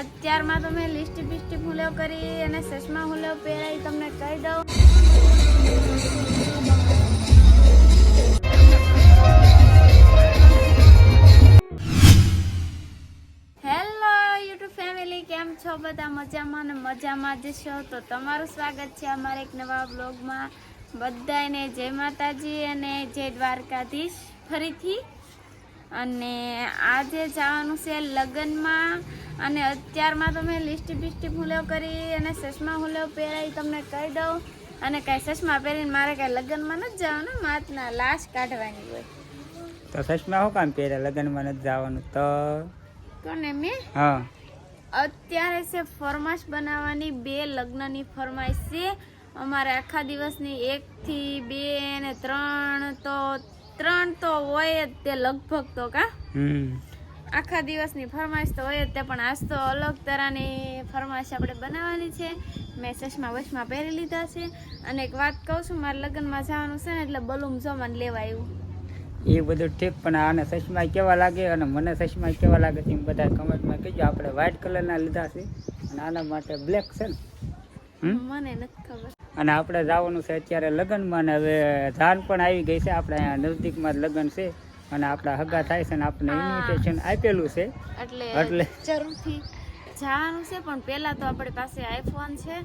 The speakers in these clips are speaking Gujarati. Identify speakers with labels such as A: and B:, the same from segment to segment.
A: અત્યારમાં તમે લિસ્ટ લિસ્ટી બિસ્ટી હુલેવ કરી અને ચશ્મા હુલો પહેરાવી તમને કહી દઉં. હેલો યુટ્યુબ ફેમિલી કેમ છો બધા? મજામાં ને મજામાં જ છો? તો તમારું સ્વાગત છે અમારા એક નવા બ્લોગમાં બધાને જય માતાજી અને જય દ્વારકાધીશ. ફરીથી અને આજે જવાનું છે લગ્નમાં. અને અત્યારમાં તો મેં લિસ્ટી બિસ્ટી હુલ્યો કરી અને ચશ્મા હુલેવ પહેરાવી તમને કહી દઉં. અને કાંઈ ચશ્મા પહેરીને મારે કાંઈ લગ્નમાં નથી જવાનું માથના લાશ કાઢવાની હોય.
B: તો ચશ્મા શું કામ પહેર્યા લગ્નમાં નથી જવાનું તો?
A: કોને મેં?
B: હા.
A: અત્યારે છે ફરમાશ બનાવવાની બે લગ્નની ફરમાઈશ છે. અમારે આખા દિવસની એકથી બે ને ત્રણ તો ત્રણ તો હોય જ તે લગભગ તો કા? આખા દિવસની ફરમાઈશ તો હોય જ તે પણ આજ તો અલગ તરહની ફરમાઈશ આપણે બનાવવાની છે. મેં ચશ્મા વશમાં પહેરી લીધા છે. અને એક વાત કહું છું મારે લગ્નમાં જવાનું છે ને એટલે બલૂમ જમાન લેવા આવ્યું
B: એ બધું ઠીક પણ આને ચશ્મા કેવા લાગે અને મને ચશ્મા કેવા લાગે છે એમ બધા કમેન્ટમાં કહેજો. આપણે વ્હાઇટ કલરના લીધા છે અને આના માટે બ્લેક છે ને.
A: મને નથી ખબર.
B: અને આપણે જવાનું છે અત્યારે લગ્નમાં ને હવે જાન પણ આવી ગઈ છે. આપણે અહીંયા નજદીકમાં લગ્ન છે અને આપણા હગા થાય છે ને આપણે ઇન્વિટેશન આપેલું છે.
A: એટલે
B: એટલે?
A: જરૂરથી જવાનું છે પણ પહેલાં તો આપણી પાસે આઈફોન છે.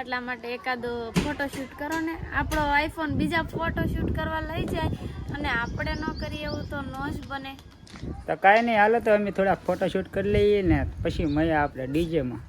A: એટલા માટે એકાદો ફોટોશૂટ કરો ને. આપણો આઈફોન બીજા ફોટોશૂટ કરવા લઈ જાય અને આપણે ન કરીએ એવું તો ન જ બને.
B: તો કાંઈ નહીં હાલો તો અમે થોડાક ફોટોશૂટ કરી લઈએ ને પછી મળ્યા આપણે ડીજેમાં.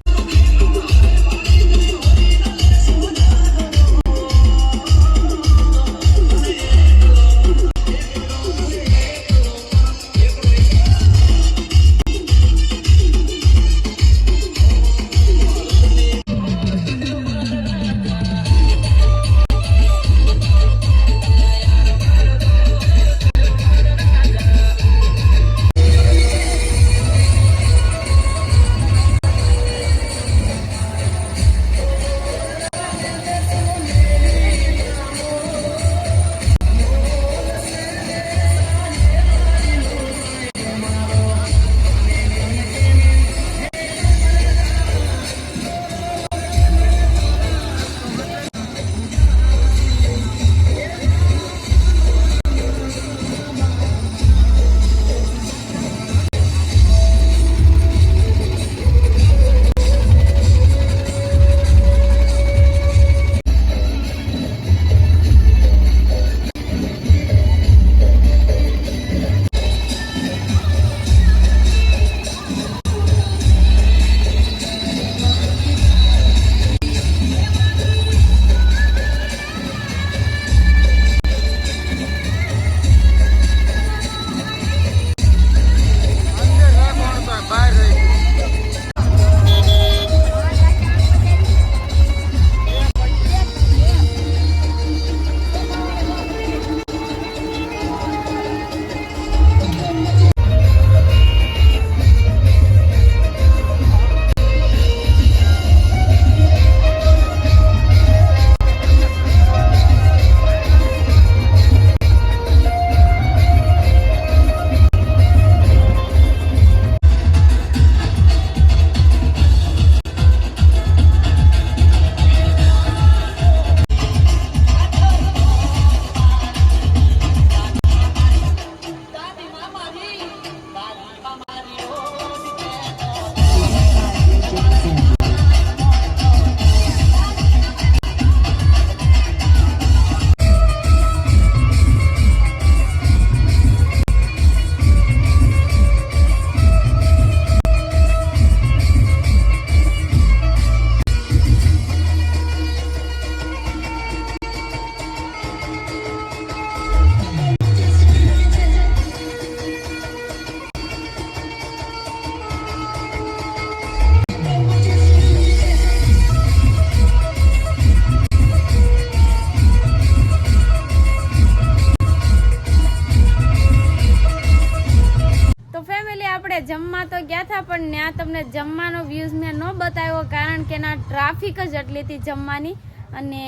A: જમવા તો ગયા હતા પણ ત્યાં તમને જમવાનો વ્યૂઝ મેં ન બતાવ્યો કારણ કે ના ટ્રાફિક જ એટલી હતી જમવાની. અને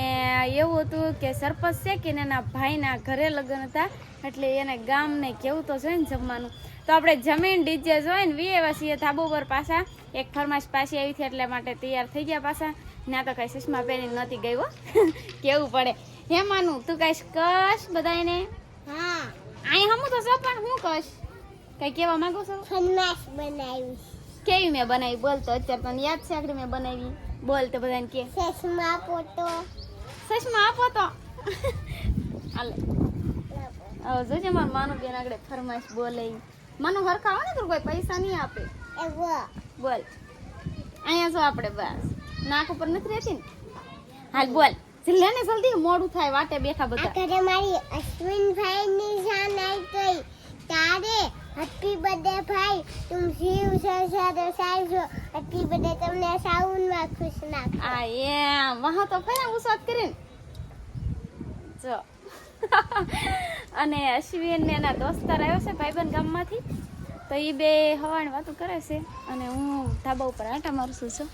A: એવું હતું કે સરપંચ છે કે એના ભાઈના ઘરે લગ્ન હતા એટલે એને ગામને કેવું તો જોઈએ ને જમવાનું. તો આપણે જમીન ડીજે જોઈને વી એવા છીએ ધાબુ પર પાછા. એક ફરમાશ પાછી આવી હતી એટલે માટે તૈયાર થઈ ગયા પાછા. ના તો કાંઈ સુષ્મા પહેરી નહોતી ગઈ હો. કેવું પડે. હે માનું તું કાંઈ કશ બધાને
C: હા.
A: અહીં હમું તો પણ હું કશ? કઈ કેવા માંગુ છો?
C: ફરમાશ બનાવી.
A: કેવી મેં બનાવી? બોલ તો અત્યારે તને યાદ છે આગળ મેં બનાવી. બોલ તો બધાને કે.
C: સસમા આપો
A: તો સસમા આપો તો. હાલે. હવે જોજે મારું માનું બેન આગળ ફરમાઈશ બોલે. માનું હરખા આવે ને તો કોઈ પૈસા નહીં આપે. બોલ. અહીંયા શું આપણે બસ. નાક ઉપર નથી રહેતી ને? હાલ બોલ. જલ્દી ને જલ્દી મોડું થાય વાટે બેઠા બધા.
C: મારી અશ્વિનભાઈ ની જાન બર્થડે ભાઈ. તું જીવ છે સારો સાજો હેપી બર્થડે તમને સાઉન્ડમાં ખુશ નાખ
A: આ એમ. વહા તો ફર્યા ઉસાદ કરીને? જો. અને અશ્વિન ને એના દોસ્તાર આવ્યો છે ભાઈબંધ ગામમાંથી. તો એ બે હવાણ વાતો કરે છે. અને હું ધાબા ઉપર આંટા મારું છું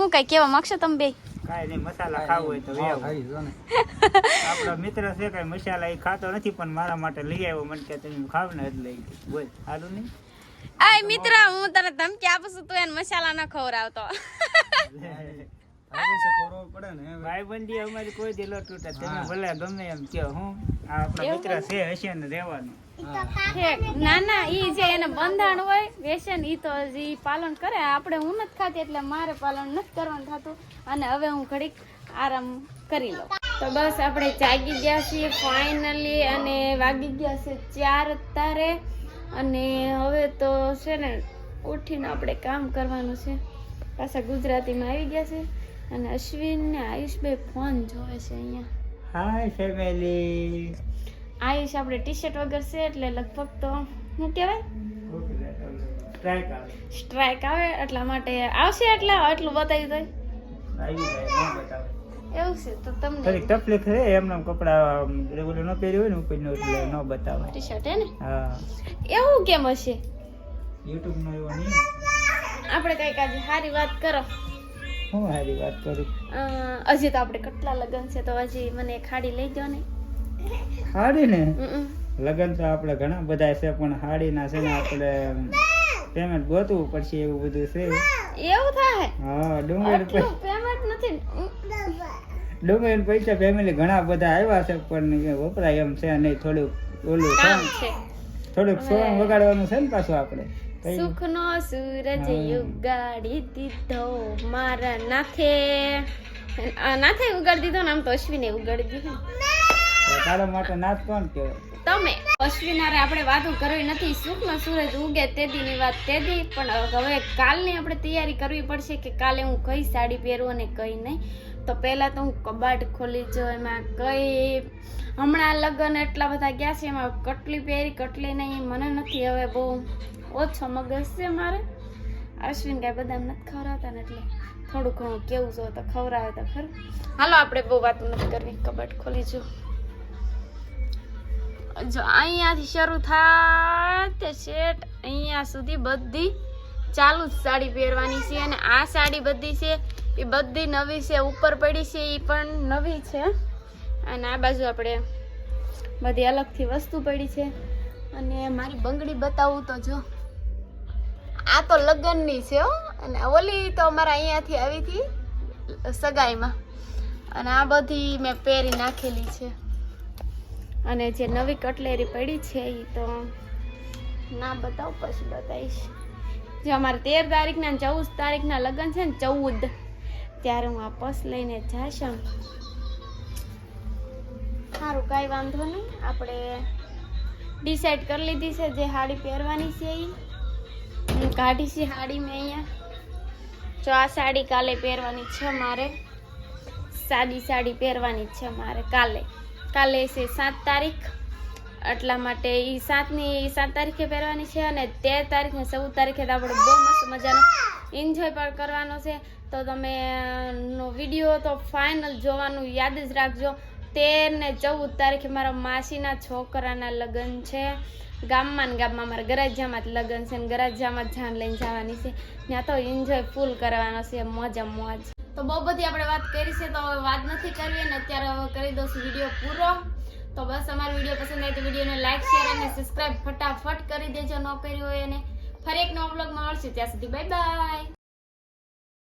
A: હું કઈ કેવા માંગશો તમે બે?
B: કાંઈ નહીં મસાલા ખાવ હોય તો આવો આપણો મિત્ર છે કઈ મસાલા એ ખાતો નથી પણ મારા માટે લઈ આવ્યો. મને કે તમે ખાવ ને એટલે બોલ. સારું નહીં?
A: આય મિત્ર હું તને ધમકી આપું છું તું એને મસાલા ન ખવડાવતો.
B: ભાઈબંધી અમારી કોઈ દિલો તૂટે તમે ભલે ગમે એમ કે હું. આ મિત્ર છે હશે ને રહેવાનું.
A: ના ઈ જે એને બંધાણ હોય વ્યસન ઈ તો ઈ પાલન કરે. આપણે હું નથી ખાતી એટલે મારે પાલન નથી કરવાનું થતું. અને હવે હું ઘડીક આરામ કરી લઉં. તો બસ આપણે જાગી ગયા છીએ ફાઇનલી અને વાગી ગયા છે ચાર અત્યારે અને હવે તો છે ને ઉઠીને આપણે કામ કરવાનું છે. પાછા ગુજરાતીમાં આવી ગયા છે. અને અશ્વિન ને આયુષભાઈ ફોન જોવે છે અહીંયા.
B: હાય ફેમિલી
A: આયુષ આપણે ટી શર્ટ વગર છે એટલે લગભગ તો શું કહેવાય? સ્ટ્રાઇક આવે એટલા માટે આવશે એટલે એટલું બતાવી
B: બતાવે
A: એવું છે તો તમને
B: થોડીક તકલીફ છે એમને કપડા રેગ્યુલર ન પહેર્યું હોય ને ઉપરનું એટલે ન બતાવે.
A: ટી શર્ટ હે ને?
B: હા.
A: એવું કેમ હશે?
B: યુટ્યુબ નો એવો નહીં
A: આપણે કંઈક આજે સારી વાત કરો.
B: હું સારી વાત કરું?
A: હજી તો આપણે કેટલા લગન છે તો હજી મને ખાડી લઈ દો ને.
B: હાડી ને લગન તો આપણે ઘણા બધા છે પણ હાડીના છે ને આપણે પેમેન્ટ ગોતવું પડશે એવું બધું છે.
A: એવું થાય?
B: હા
A: ડુંગર પેમેન્ટ નથી.
B: ડુંગર પૈસા ફેમિલી ઘણા બધા આવ્યા છે પણ વપરાય એમ છે નહીં થોડુંક ઓલું છે
A: કામ છે.
B: થોડુંક સોંગ વગાડવાનું છે ને પાછું આપણે. સુખ
A: સુખનો સૂરજ ઉગાડી દીધો મારા નાથે. નાથે ઉગાડી દીધો ને આમ તો અશ્વિને ઉગાડી દીધો.
B: તારા માટે નાચ કોણ કહેવાય?
A: તમે. અશ્વિનારે આપણે વાતો કરવી નથી. સુખનો સૂરજ ઉગે તેદીની વાત તેદી. પણ હવે કાલની આપણે તૈયારી કરવી પડશે કે કાલે હું કઈ સાડી પહેરું અને કઈ નહીં. તો પહેલાં તો હું કબાટ ખોલી જો એમાં કઈ હમણાં લગ્ન એટલા બધા ગયા છે, એમાં કટલી પહેરી, કટલી નહીં મને નથી હવે બહુ ઓછો મગજ છે મારે. અશ્વિન કાંઈ બધા નથી ખવડાવતા ને એટલે થોડું ઘણું કેવું જો તો ખવડાવે તો ખરું. હાલો, આપણે બહુ વાત નથી કરવી. કબાટ ખોલી જો. જો અહીંયાથી શરૂ થાય તે શેઠ અહીંયા સુધી બધી ચાલુ જ સાડી પહેરવાની છે અને આ સાડી બધી છે એ બધી નવી છે, ઉપર પડી છે એ પણ નવી છે. અને આ બાજુ આપણે બધી અલગથી વસ્તુ પડી છે. અને મારી બંગડી બતાવું તો જો, આ તો લગ્નની છે અને ઓલી તો અમારા અહીંયાથી આવી હતી સગાઈમાં. અને આ બધી મેં પહેરી નાખેલી છે. અને જે નવી કટલેરી પડી છે એ તો ના બતાવું, પછી બતાવીશ. જે અમારે તેર તારીખના ચૌદ તારીખના લગ્ન છે ને ચૌદ, ત્યારે હું આ પસ લઈને જાશ સારું કાંઈ વાંધો નહીં. આપણે ડિસાઈડ કરી લીધી છે જે સાડી પહેરવાની છે એ હું કાઢી છે સાડી મેં અહીંયા. જો આ સાડી કાલે પહેરવાની છે મારે. સાદી સાડી પહેરવાની છે મારે કાલે. કાલે છે સાત તારીખ. એટલા માટે એ સાતની સાત તારીખે પહેરવાની છે અને તેર તારીખ ને ચૌદ તારીખે તો આપણે બહુ મસ્ત મજાનો એન્જોય પણ કરવાનો છે. તો તમે નો વીડિયો તો ફાઇનલ જોવાનું યાદ જ રાખજો. તેર ને ચૌદ તારીખે મારા માસીના છોકરાના લગ્ન છે. ગામમાં ને ગામમાં મારા ગરાજામાં જ લગ્ન છે ને ગરાજામાં જ જાન લઈને જવાની છે. ત્યાં તો એન્જોય ફૂલ કરવાનો છે, મોજા મોજ. તો બહુ બધી આપણે વાત કરી છે, તો હવે વાત નથી કરવી અને અત્યારે હવે કરી દઉં છું વીડિયો પૂરો. તો બસ અમારો વીડિયો પસંદ આવે તો વિડીયોને લાઈક શેર અને સબસ્ક્રાઇબ ફટાફટ કરી દેજો. ન કર્યું હોય અને ફરી એક નવો બ્લોગમાં મળશે. ત્યાં સુધી બાય બાય